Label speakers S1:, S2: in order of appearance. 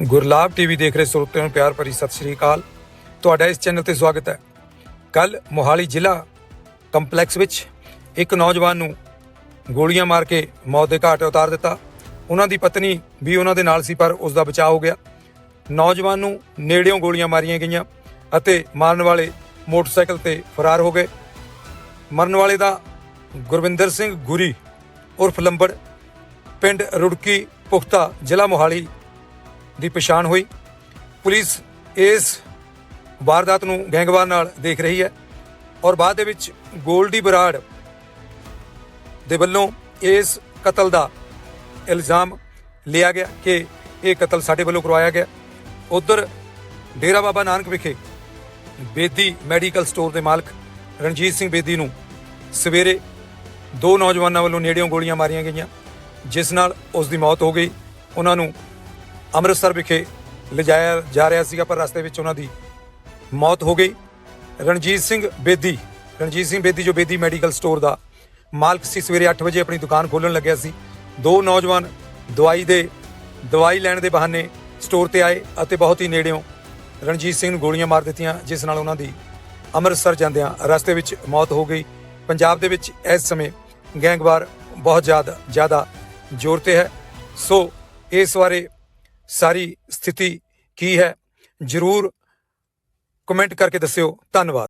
S1: Gurlab TV ਦੇਖ ਰਹੇ ਸਰੋਤਿਆਂ ਨੂੰ ਪਿਆਰ ਭਰੀ ਸਤਿ ਸ਼੍ਰੀ ਅਕਾਲ। ਤੁਹਾਡਾ ਇਸ ਚੈਨਲ ਤੇ ਸਵਾਗਤ ਹੈ। ਕੱਲ ਮੋਹਾਲੀ ਜ਼ਿਲ੍ਹਾ ਕੰਪਲੈਕਸ ਵਿੱਚ ਇੱਕ ਨੌਜਵਾਨ ਨੂੰ ਗੋਲੀਆਂ ਮਾਰ ਕੇ ਮੌਤ ਦੇ ਘਾਟ ਉਤਾਰ ਦਿੱਤਾ। ਉਹਨਾਂ ਦੀ ਪਤਨੀ ਵੀ ਉਹਨਾਂ ਦੇ ਨਾਲ ਸੀ, ਪਰ ਉਸ ਦਾ ਬਚਾਅ ਹੋ ਗਿਆ। ਨੌਜਵਾਨ ਨੂੰ ਨੇੜਿਓਂ ਗੋਲੀਆਂ ਮਾਰੀਆਂ ਗਈਆਂ ਅਤੇ ਮਾਰਨ ਵਾਲੇ ਮੋਟਰਸਾਈਕਲ ਤੇ ਫਰਾਰ ਹੋ ਗਏ। ਮਰਨ ਵਾਲੇ ਦਾ ਗੁਰਵਿੰਦਰ ਸਿੰਘ ਗੁਰੀ ਉਰਫ ਲੰਬੜ, ਪਿੰਡ ਰੁੜਕੀ, ਪੁਖਤਾ ਜ਼ਿਲ੍ਹਾ ਮੋਹਾਲੀ ਦੀ ਪਛਾਣ ਹੋਈ। ਪੁਲਿਸ ਇਸ ਵਾਰਦਾਤ ਨੂੰ ਗੈਂਗਵਾਰ ਨਾਲ ਦੇਖ ਰਹੀ ਹੈ ਔਰ ਬਾਅਦ ਦੇ ਵਿੱਚ ਗੋਲਡੀ ਬਰਾੜ ਦੇ ਵੱਲੋਂ ਇਸ ਕਤਲ ਦਾ ਇਲਜ਼ਾਮ ਲਿਆ ਗਿਆ ਕਿ ਇਹ ਕਤਲ ਸਾਡੇ ਵੱਲੋਂ ਕਰਵਾਇਆ ਗਿਆ। ਉਧਰ ਡੇਰਾ ਬਾਬਾ ਨਾਨਕ ਵਿਖੇ ਬੇਦੀ ਮੈਡੀਕਲ ਸਟੋਰ ਦੇ ਮਾਲਕ ਰਣਜੀਤ ਸਿੰਘ ਬੇਦੀ ਨੂੰ ਸਵੇਰੇ ਦੋ ਨੌਜਵਾਨਾਂ ਵੱਲੋਂ ਨੇੜਿਓਂ ਗੋਲੀਆਂ ਮਾਰੀਆਂ ਗਈਆਂ, ਜਿਸ ਨਾਲ ਉਸ ਦੀ ਮੌਤ ਹੋ ਗਈ। ਉਹਨਾਂ ਨੂੰ ਅੰਮ੍ਰਿਤਸਰ ਵਿਖੇ ਲਿਜਾਇਆ ਜਾ ਰਿਹਾ ਸੀਗਾ, ਪਰ ਰਸਤੇ ਵਿੱਚ ਉਹਨਾਂ ਦੀ ਮੌਤ ਹੋ ਗਈ। ਰਣਜੀਤ ਸਿੰਘ ਬੇਦੀ, ਰਣਜੀਤ ਸਿੰਘ ਬੇਦੀ ਜੋ ਬੇਦੀ ਮੈਡੀਕਲ ਸਟੋਰ ਦਾ ਮਾਲਕ ਸੀ, ਸਵੇਰੇ 8 ਵਜੇ ਆਪਣੀ ਦੁਕਾਨ ਖੋਲਣ ਲੱਗਿਆ ਸੀ। ਦੋ ਨੌਜਵਾਨ ਦਵਾਈ ਦੇ, ਦਵਾਈ ਲੈਣ ਦੇ ਬਹਾਨੇ ਸਟੋਰ ਤੇ ਆਏ ਅਤੇ ਬਹੁਤ ਹੀ ਨੇੜਿਓਂ ਰਣਜੀਤ ਸਿੰਘ ਨੂੰ ਗੋਲੀਆਂ ਮਾਰ ਦਿੱਤੀਆਂ, ਜਿਸ ਨਾਲ ਉਹਨਾਂ ਦੀ ਅੰਮ੍ਰਿਤਸਰ ਜਾਂਦਿਆਂ ਰਸਤੇ ਵਿੱਚ ਮੌਤ ਹੋ ਗਈ। ਪੰਜਾਬ ਦੇ ਵਿੱਚ ਇਸ ਸਮੇਂ ਗੈਂਗਵਾਰ ਬਹੁਤ ਜ਼ਿਆਦਾ ਜ਼ਿਆਦਾ ਜ਼ੋਰ ਤੇ ਹੈ। ਸੋ, ਇਸ ਬਾਰੇ ਸਾਰੀ ਸਥਿਤੀ ਕੀ ਹੈ? ਜਰੂਰ ਕਮੈਂਟ ਕਰਕੇ ਦੱਸਿਓ। ਧੰਨਵਾਦ।